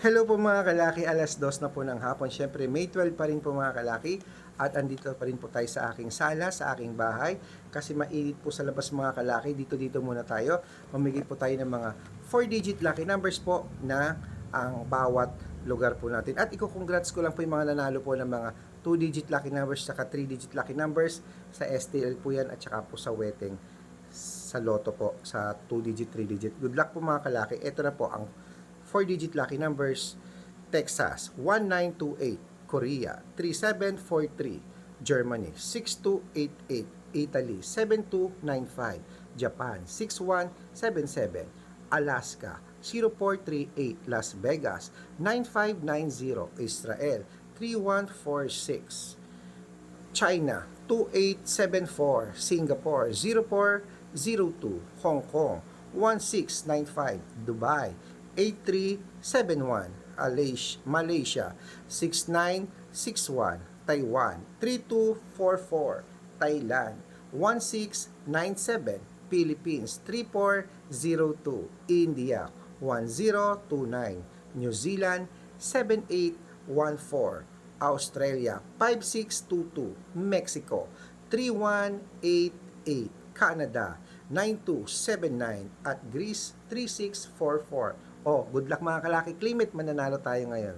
Hello po mga kalaki, alas dos na po ng hapon. Siyempre, May 12 pa rin po mga kalaki. At andito pa rin po tayo sa aking sala, sa aking bahay. Kasi mainit po sa labas mga kalaki. Dito-dito muna tayo. Mamigay po tayo ng mga 4-digit lucky numbers po na ang bawat lugar po natin. At iko-congrats ko lang po yung mga nanalo po ng mga 2-digit lucky numbers saka 3-digit lucky numbers sa STL po yan at saka po sa wedding sa loto po sa 2-digit, 3-digit. Good luck po mga kalaki. Ito na po ang 4-digit lucky numbers. Texas 1928, Korea 3743, Germany 6288, Italy 7295, Japan 6177, Alaska 0438, Las Vegas 9590, Israel 3146, China 2874, Singapore 0402, Hong Kong 1695, Dubai 8371, Alish- Malaysia 6961, Taiwan 3244, Thailand 1697, Philippines 3402, India 1029, New Zealand 7814, Australia 5622, Mexico 3188, Canada 9279 at Greece 3644. Oh, good luck mga kalaki. Claim it, mananalo tayo ngayon.